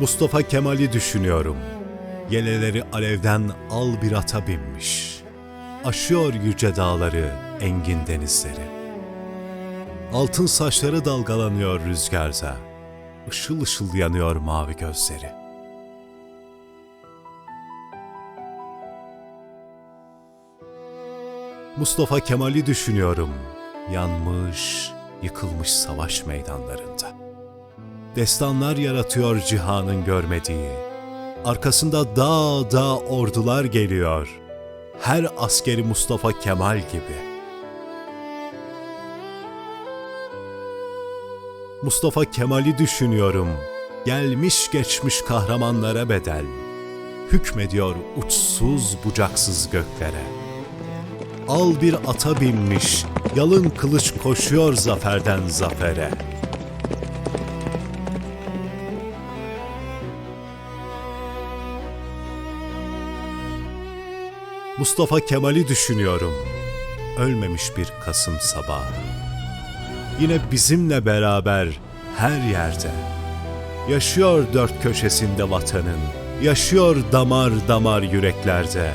Mustafa Kemal'i düşünüyorum. Yeleleri alevden al bir ata binmiş. Aşıyor yüce dağları, engin denizleri. Altın saçları dalgalanıyor rüzgarda. Işıl ışıl yanıyor mavi gözleri. Mustafa Kemal'i düşünüyorum. Yanmış, yıkılmış savaş meydanlarında. Destanlar yaratıyor cihanın görmediği. Arkasında dağ dağ ordular geliyor. Her askeri Mustafa Kemal gibi. Mustafa Kemal'i düşünüyorum. Gelmiş geçmiş kahramanlara bedel. Hükmediyor uçsuz bucaksız göklere. Al bir ata binmiş, yalın kılıç koşuyor zaferden zafere. Mustafa Kemal'i düşünüyorum. Ölmemiş bir Kasım sabahı. Yine bizimle beraber her yerde. Yaşıyor dört köşesinde vatanın. Yaşıyor damar damar yüreklerde.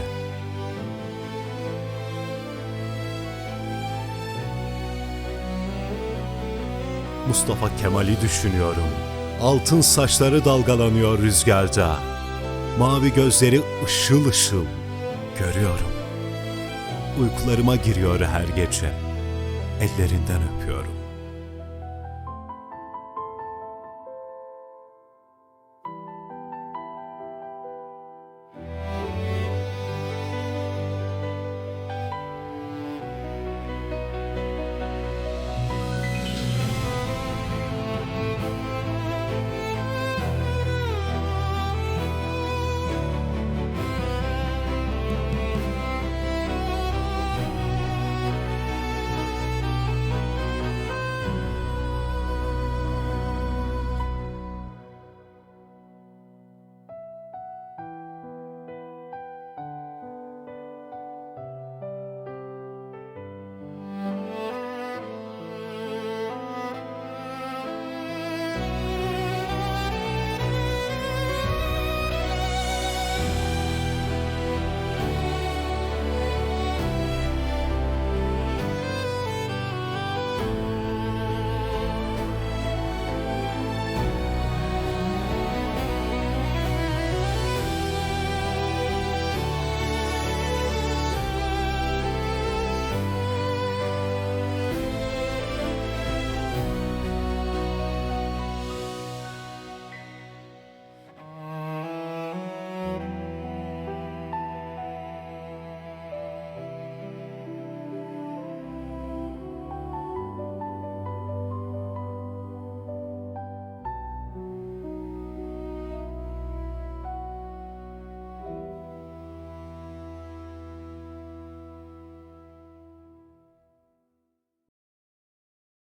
Mustafa Kemal'i düşünüyorum. Altın saçları dalgalanıyor rüzgarda. Mavi gözleri ışıl ışıl. Görüyorum. Uykularıma giriyor her gece. Ellerinden öpüyorum.